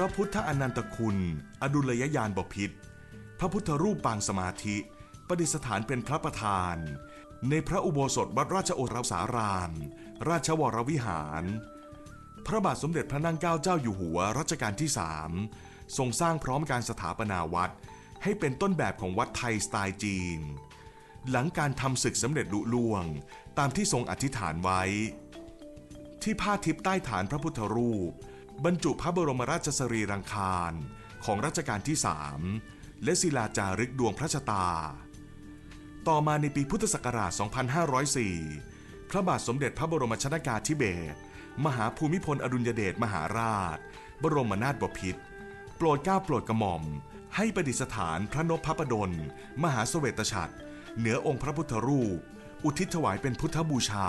พระพุทธอนันตคุณ อดุลยญาณบพิษพระพุทธรูปปางสมาธิ ประดิษฐานเป็นพระประธาน ในพระอุโบสถวัดราชโอรสาราม ราชวรวิหาร พระบาทสมเด็จพระนั่งเกล้าเจ้าอยู่หัวรัชกาลที่สามทรงสร้างพร้อมการสถาปนาวัด ให้เป็นต้นแบบของวัดไทยสไตล์จีน หลังการทำศึกสำเร็จลุล่วง ตามที่ทรงอธิษฐานไว้ ที่ผ้าทิพย์ใต้ฐานพระพุทธรูป บรรจุพระบรมราชสรีรังคารของรัชกาลที่สามและศิลาจารึกดวงพระชะตา ต่อมาในปีพุทธศักราช 2504 พระบาทสมเด็จพระบรมชนากาธิเบศรมหาภูมิพลอดุลยเดชมหาราช บรมนาถบพิตรโปรดเกล้าโปรดกระหม่อม ให้ประดิษฐานพระนพพระประดล มหาเสวตฉัตรเหนือองค์พระพุทธรูป อุทิศถวายเป็นพุทธบูชา